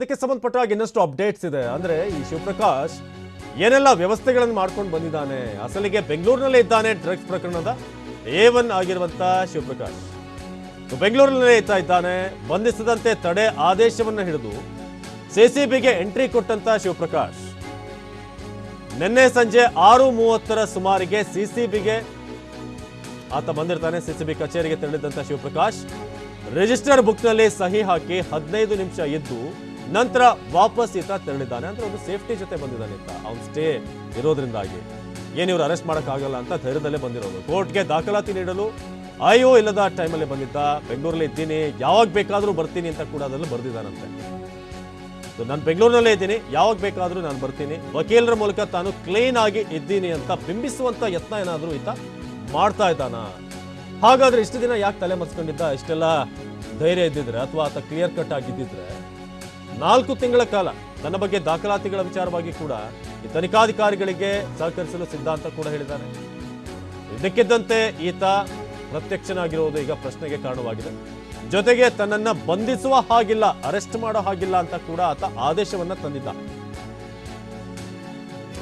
ಇದಕ್ಕೆ ಸಂಬಂಧಪಟ್ಟ ಹಾಗೆ ಇನ್ನಷ್ಟು ಅಪ್ಡೇಟ್ಸ್ ಇದೆ. ಅಂದ್ರೆ ಈ ಶಿವಪ್ರಕಾಶ್ ಏನೆಲ್ಲ ವ್ಯವಸ್ಥೆಗಳನ್ನು ಮಾಡ್ಕೊಂಡು ಬಂದಿದ್ದಾನೆ? ಅಸಲಿಗೆ ಬೆಂಗಳೂರಿನಲ್ಲೇ ಇದ್ದಾನೆ ಡ್ರಗ್ಸ್ ಪ್ರಕರಣದ ಎ ಆಗಿರುವಂತ ಶಿವಪ್ರಕಾಶ್. ಬೆಂಗಳೂರಿನಲ್ಲೇ ಇರ್ತಾ ಇದ್ದಾನೆ. ಬಂಧಿಸದಂತೆ ತಡೆ ಆದೇಶವನ್ನು ಹಿಡಿದು ಸಿಸಿಬಿಗೆ ಎಂಟ್ರಿ ಕೊಟ್ಟಂತ ಶಿವಪ್ರಕಾಶ್. ನಿನ್ನೆ ಸಂಜೆ ಆರು ಮೂವತ್ತರ ಸುಮಾರಿಗೆ ಸಿಸಿಬಿಗೆ ಆತ ಬಂದಿರ್ತಾನೆ. ಸಿಸಿಬಿ ಕಚೇರಿಗೆ ತೆರಳಿದಂತ ಶಿವಪ್ರಕಾಶ್. ರಿಜಿಸ್ಟರ್ ಬುಕ್ನಲ್ಲಿ ಸಹಿ ಹಾಕಿ ಹದಿನೈದು ನಿಮಿಷ ಇದ್ದು ನಂತರ ವಾಪಸ್ ಈತ ತೆರಳಿದ್ದಾನೆ. ಅಂದ್ರೆ ಒಂದು ಸೇಫ್ಟಿ ಜೊತೆ ಬಂದಿದ್ದಾನೆ ಈತ ಅವ್ನು ಸ್ಟೇ ಇರೋದ್ರಿಂದಾಗಿ. ಏನು ಇವ್ರು ಅರೆಸ್ಟ್ ಮಾಡೋಕ್ಕಾಗಲ್ಲ ಅಂತ ಧೈರ್ಯದಲ್ಲೇ ಬಂದಿರೋದು. ಕೋರ್ಟ್ಗೆ ದಾಖಲಾತಿ ನೀಡಲು ಅಯ್ಯೋ ಇಲ್ಲದ ಟೈಮಲ್ಲಿ ಬಂದಿದ್ದ. ಬೆಂಗಳೂರಲ್ಲಿ ಇದ್ದೀನಿ. ಯಾವಾಗ ಬೇಕಾದರೂ ಬರ್ತೀನಿ ಅಂತ ಕೂಡ ಅದರಲ್ಲಿ ಬರೆದಿದ್ದಾನಂತೆ. ನಾನು ಬೆಂಗಳೂರಿನಲ್ಲೇ ಇದ್ದೀನಿ. ಯಾವಾಗ ಬೇಕಾದರೂ ನಾನು ಬರ್ತೀನಿ. ವಕೀಲರ ಮೂಲಕ ತಾನು ಕ್ಲೀನ್ ಆಗಿ ಇದ್ದೀನಿ ಅಂತ ಬಿಂಬಿಸುವಂತ ಯತ್ನ ಏನಾದರೂ ಈತ ಮಾಡ್ತಾ ಇದ್ದಾನ? ಹಾಗಾದ್ರೆ ಇಷ್ಟು ದಿನ ಯಾಕೆ ತಲೆ ಮರ್ಸ್ಕೊಂಡಿದ್ದ ಇಷ್ಟೆಲ್ಲ ಧೈರ್ಯ ಇದ್ದಿದ್ರೆ ಅಥವಾ ಆತ ಕ್ಲಿಯರ್ ಕಟ್ ಆಗಿದ್ದಿದ್ರೆ ನಾಲ್ಕು ತಿಂಗಳ ಕಾಲ ತನ್ನ ಬಗ್ಗೆ ದಾಖಲಾತಿಗಳ ವಿಚಾರವಾಗಿ ಕೂಡ ಈ ತನಿಖಾಧಿಕಾರಿಗಳಿಗೆ ಸಹಕರಿಸಲು ಸಿದ್ಧ ಅಂತ ಕೂಡ ಹೇಳಿದ್ದಾರೆ. ಇದಕ್ಕಿದ್ದಂತೆ ಈತ ಪ್ರತ್ಯಕ್ಷನಾಗಿರುವುದು ಈಗ ಪ್ರಶ್ನೆಗೆ ಕಾರಣವಾಗಿದೆ. ಜೊತೆಗೆ ತನ್ನನ್ನ ಬಂಧಿಸುವ ಹಾಗಿಲ್ಲ, ಅರೆಸ್ಟ್ ಮಾಡೋ ಹಾಗಿಲ್ಲ ಅಂತ ಕೂಡ ಆತ ಆದೇಶವನ್ನ ತಂದಿದ್ದ.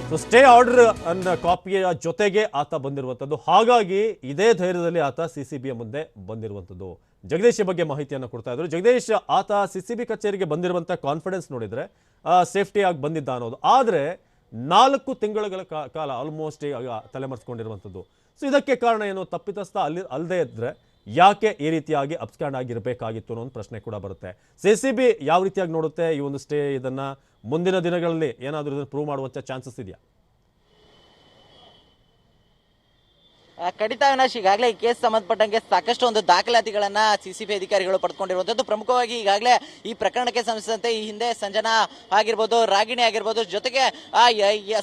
ಸೊ ಸ್ಟೇ ಆರ್ಡರ್ ಅನ್ನ ಕಾಪಿಯ ಜೊತೆಗೆ ಆತ ಬಂದಿರುವಂತದ್ದು. ಹಾಗಾಗಿ ಇದೇ ಧೈರ್ಯದಲ್ಲಿ ಆತ ಸಿಸಿಬಿಯ ಮುಂದೆ ಬಂದಿರುವಂತದ್ದು. ಜಗದೀಶ್ ಬಗ್ಗೆ ಮಾಹಿತಿಯನ್ನು ಕೊಡ್ತಾ ಇದ್ರು. ಜಗದೀಶ್, ಆತ ಸಿಸಿಬಿ ಕಚೇರಿಗೆ ಬಂದಿರುವಂಥ ಕಾನ್ಫಿಡೆನ್ಸ್ ನೋಡಿದ್ರೆ ಸೇಫ್ಟಿ ಆಗಿ ಬಂದಿದ್ದ ಅನ್ನೋದು. ಆದರೆ, ನಾಲ್ಕು ತಿಂಗಳುಗಳ ಕಾಲ ಆಲ್ಮೋಸ್ಟ್ ಈಗ ತಲೆಮರೆಸ್ಕೊಂಡಿರುವಂಥದ್ದು ಸೊ ಇದಕ್ಕೆ ಕಾರಣ ಏನು? ತಪ್ಪಿತಸ್ಥ ಅಲ್ಲಿ ಅಲ್ಲದೆ ಇದ್ರೆ ಯಾಕೆ ಈ ರೀತಿಯಾಗಿ ಅಪ್ಸ್ಕ್ಯಾಂಡ್ ಆಗಿರಬೇಕಾಗಿತ್ತು ಅನ್ನೋ ಒಂದು ಪ್ರಶ್ನೆ ಕೂಡ ಬರುತ್ತೆ. ಸಿ ಸಿ ಬಿ ಯಾವ ರೀತಿಯಾಗಿ ನೋಡುತ್ತೆ ಈ ಒಂದು ಸ್ಟೇ ಇದನ್ನ ಮುಂದಿನ ದಿನಗಳಲ್ಲಿ ಏನಾದರೂ ಇದನ್ನು ಪ್ರೂವ್ ಮಾಡುವಂಥ ಚಾನ್ಸಸ್ ಇದೆಯಾ ಆ, ಖಂಡಿತ ಅವಿನಾಶ್, ಈಗಾಗಲೇ ಈ ಕೇಸ್ ಸಂಬಂಧಪಟ್ಟಂಗೆ ಸಾಕಷ್ಟು ಒಂದು ದಾಖಲಾತಿಗಳನ್ನ ಸಿಸಿಬಿ ಅಧಿಕಾರಿಗಳು ಪಡೆದುಕೊಂಡಿರುವಂತದ್ದು ಪ್ರಮುಖವಾಗಿ ಈಗಾಗಲೇ ಈ ಪ್ರಕರಣಕ್ಕೆ ಸಂಬಂಧಿಸಿದಂತೆ ಈ ಹಿಂದೆ ಸಂಜನಾ ಆಗಿರ್ಬೋದು, ರಾಗಿಣಿ ಆಗಿರ್ಬೋದು, ಜೊತೆಗೆ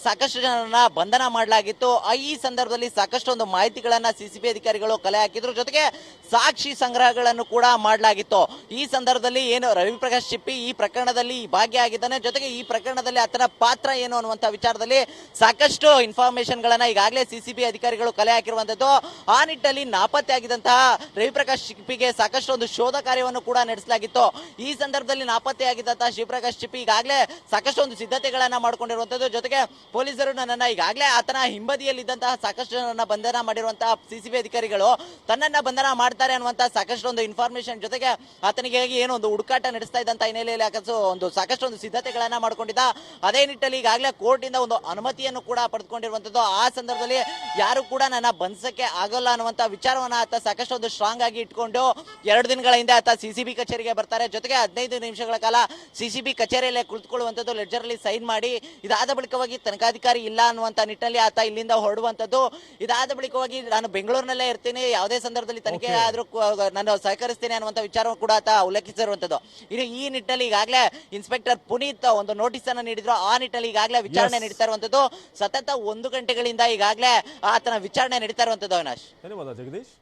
ಸಾಕಷ್ಟು ಜನರನ್ನ ಬಂಧನ ಮಾಡಲಾಗಿತ್ತು. ಈ ಸಂದರ್ಭದಲ್ಲಿ ಸಾಕಷ್ಟು ಒಂದು ಮಾಹಿತಿಗಳನ್ನ ಸಿಸಿಬಿ ಅಧಿಕಾರಿಗಳು ಕಲೆ ಹಾಕಿದ್ರು. ಜೊತೆಗೆ ಸಾಕ್ಷಿ ಸಂಗ್ರಹಗಳನ್ನು ಕೂಡ ಮಾಡಲಾಗಿತ್ತು. ಈ ಸಂದರ್ಭದಲ್ಲಿ ಏನು, ರವಿಪ್ರಕಾಶ್ ಚಿಪ್ಪಿ ಈ ಪ್ರಕರಣದಲ್ಲಿ ಭಾಗಿಯಾಗಿದ್ದಾನೆ ಜೊತೆಗೆ ಈ ಪ್ರಕರಣದಲ್ಲಿ ಆತನ ಪಾತ್ರ ಏನು ಅನ್ನುವಂತ ವಿಚಾರದಲ್ಲಿ ಸಾಕಷ್ಟು ಇನ್ಫಾರ್ಮೇಶನ್ ಗಳನ್ನ ಈಗಾಗಲೇ ಸಿಸಿಬಿ ಅಧಿಕಾರಿಗಳು ಕಲೆ ಹಾಕಿರುವಂತದ್ದು ಆ ನಿಟ್ಟಲ್ಲಿ ನಾಪತ್ತೆ ಆಗಿದಂತಹ ರವಿಪ್ರಕಾಶ್ ಶಿಪಿಗೆ ಸಾಕಷ್ಟು ಒಂದು ಶೋಧ ಕಾರ್ಯವನ್ನು ಕೂಡ ನಡೆಸಲಾಗಿತ್ತು. ಈ ಸಂದರ್ಭದಲ್ಲಿ ನಾಪತ್ತೆಯಾಗಿದ್ದಂತಹ ಶಿವಪ್ರಕಾಶ್ ಶಿಪಿ ಈಗಾಗಲೇ ಸಾಕಷ್ಟು ಒಂದು ಸಿದ್ಧತೆಗಳನ್ನ ಮಾಡ್ಕೊಂಡಿರುವಂತದ್ದು. ಜೊತೆಗೆ ಪೊಲೀಸರು ನನ್ನನ್ನ ಈಗಾಗಲೇ ಆತನ ಹಿಂಬದಿಯಲ್ಲಿದ್ದಂತಹ ಸಾಕಷ್ಟು ಜನರನ್ನ ಬಂಧನ ಮಾಡಿರುವಂತಹ ಸಿಸಿಬಿ ಅಧಿಕಾರಿಗಳು ತನ್ನನ್ನ ಬಂಧನ ಮಾಡ್ತಾರೆ ಅನ್ನುವಂತಹ ಸಾಕಷ್ಟು ಒಂದು ಇನ್ಫಾರ್ಮೇಶನ್ ಜೊತೆಗೆ ಆತನಿಗೆ ಏನು ಒಂದು ಹುಡುಕಾಟ ನಡೆಸ್ತಾ ಇದ್ದಂತ ಹಿನ್ನೆಲೆಯಲ್ಲಿ ಆಕಸು ಒಂದು ಸಾಕಷ್ಟು ಒಂದು ಸಿದ್ಧತೆಗಳನ್ನ ಮಾಡಿಕೊಂಡಿದ್ದ. ಅದೇ ನಿಟ್ಟಲ್ಲಿ ಈಗಾಗಲೇ ಕೋರ್ಟ್ ಇಂದ ಒಂದು ಅನುಮತಿಯನ್ನು ಕೂಡ ಪಡೆದುಕೊಂಡಿರುವಂತದ್ದು. ಆ ಸಂದರ್ಭದಲ್ಲಿ ಯಾರು ಕೂಡ ನನ್ನ ಬಂಧಿಸಕ್ಕೆ ಆಗೋಲ್ಲ ಅನ್ನುವಂತ ವಿಚಾರವನ್ನ ಆತ ಸಾಕಷ್ಟು ಒಂದು ಸ್ಟ್ರಾಂಗ್ ಆಗಿ ಇಟ್ಕೊಂಡು ಎರಡು ದಿನಗಳ ಹಿಂದೆ ಆತ ಸಿಸಿಬಿ ಕಚೇರಿಗೆ ಬರ್ತಾರೆ. ಜೊತೆಗೆ ಹದಿನೈದು ನಿಮಿಷಗಳ ಕಾಲ ಸಿಸಿಬಿ ಕಚೇರಿಯಲ್ಲೇ ಕುಳಿತುಕೊಳ್ಳುವಂತದ್ದು ಲೆಡ್ಜರ್ ಅಲ್ಲಿ ಸೈನ್ ಮಾಡಿ ಇದಾದ ಬಳಿಕವಾಗಿ ತನಿಖಾಧಿಕಾರಿ ಇಲ್ಲ ಅನ್ನುವಂತ ನಿಟ್ಟಿನಲ್ಲಿ ಆತ ಇಲ್ಲಿಂದ ಹೊರಡುವಂತದ್ದು ಇದಾದ ಬಳಿಕವಾಗಿ ನಾನು ಬೆಂಗಳೂರಿನಲ್ಲೇ ಇರ್ತೀನಿ ಯಾವುದೇ ಸಂದರ್ಭದಲ್ಲಿ ತನಿಖೆ ಆದರೂ ನಾನು ಸಹಕರಿಸ್ತೇನೆ ಅನ್ನುವಂತ ವಿಚಾರ ಕೂಡ ಆತ ಉಲ್ಲೇಖಿಸಿರುವಂಥದ್ದು. ಇನ್ನು ಈ ನಿಟ್ಟಿನಲ್ಲಿ ಈಗಾಗಲೇ ಇನ್ಸ್ಪೆಕ್ಟರ್ ಪುನೀತ್ ಒಂದು ನೋಟಿಸ್ ಅನ್ನು ನೀಡಿದ್ರು. ಆ ನಿಟ್ಟಿನಲ್ಲಿ ಈಗಾಗಲೇ ವಿಚಾರಣೆ. ನಡೀತಾ ಇರುವಂಥದ್ದು. ಸತತ ಒಂದು ಗಂಟೆಗಳಿಂದ ಈಗಾಗಲೇ ಆತನ ವಿಚಾರಣೆ ನಡೀತಾ ಇರುವಂತದ್ದು ಅವಿನಾಶ್ ಧನ್ಯವಾದ ಜಗದೀಶ್